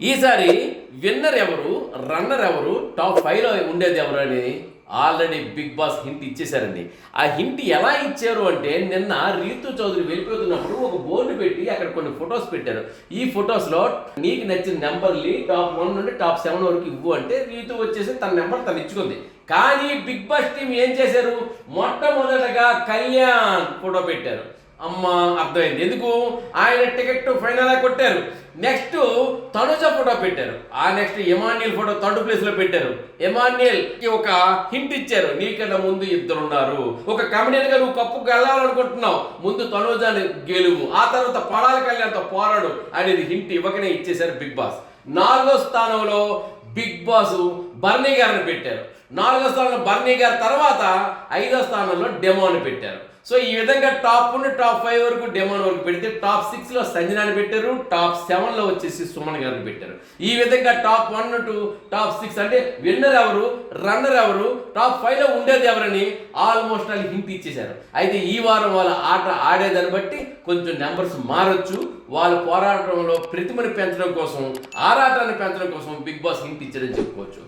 ఈసారి విన్నర్ ఎవరు రన్నర్ ఎవరు టాప్ ఫైవ్లో ఉండేది ఎవరు అని ఆల్రెడీ బిగ్ బాస్ హింట్ ఇచ్చేశారండి. ఆ హింట్ ఎలా ఇచ్చారు అంటే నిన్న రీతు చౌదరి వెళ్ళిపోతున్నప్పుడు ఒక బోర్డు పెట్టి అక్కడ కొన్ని ఫొటోస్ పెట్టారు. ఈ ఫొటోస్లో నీకు నచ్చిన నెంబర్ని టాప్ వన్ నుండి టాప్ సెవెన్ వరకు ఇవ్వు అంటే రీతు వచ్చేసి తన నెంబర్ తను ఇచ్చుకుంది. కానీ బిగ్ బాస్ టీం ఏం చేశారు? మొట్టమొదటగా కళ్యాణ్ ఫోటో పెట్టారు. అమ్మ అర్థమైంది. ఎందుకు? ఆయన టికెట్ ఫైనల్ కొట్టారు. నెక్స్ట్ తనుజ ఫోటో పెట్టారు. ఆ నెక్స్ట్ ఎమాన్యుల్ ఫోటో థర్డ్ ప్లేస్లో పెట్టారు. ఎమాన్యుల్కి ఒక హింట్ ఇచ్చారు. నీకన్నా ముందు ఇద్దరు ఉన్నారు ఒక కమెడియన్గా నువ్వు కప్పు గెలవాలనుకుంటున్నావు. ముందు తనుజాని గెలువు. ఆ తర్వాత పడాలి కళ్యాణ్తో పోరాడు అనేది హింట్ ఇవ్వకనే ఇచ్చేశారు బిగ్ బాస్. నాలుగో స్థానంలో బిగ్ బాస్ బర్నీ గారిని పెట్టారు. నాలుగో స్థానంలో బర్నీ గారి తర్వాత ఐదో స్థానంలో డెమోని పెట్టారు. సో ఈ విధంగా టాప్ నుండి టాప్ ఫైవ్ వరకు డెమోన్ వరకు పెడితే టాప్ సిక్స్లో సంజనాన్ని పెట్టారు టాప్ సెవెన్లో వచ్చేసి సుమన్ గారిని పెట్టారు. ఈ విధంగా top one to top six అంటే విన్నర్ ఎవరు రన్నర్ ఎవరు టాప్ ఫైవ్లో ఉండేది ఎవరని ఆల్మోస్ట్ వాళ్ళు హింట్ ఇచ్చేశారు. అయితే ఈ వారం వాళ్ళ ఆట ఆడేదాన్ని బట్టి కొంచెం నెంబర్స్ మారొచ్చు. వాళ్ళ పోరాటంలో ప్రతిమని పెంచడం కోసం ఆరాటాన్ని పెంచడం కోసం బిగ్ బాస్ హింట్ ఇచ్చారని చెప్పుకోవచ్చు.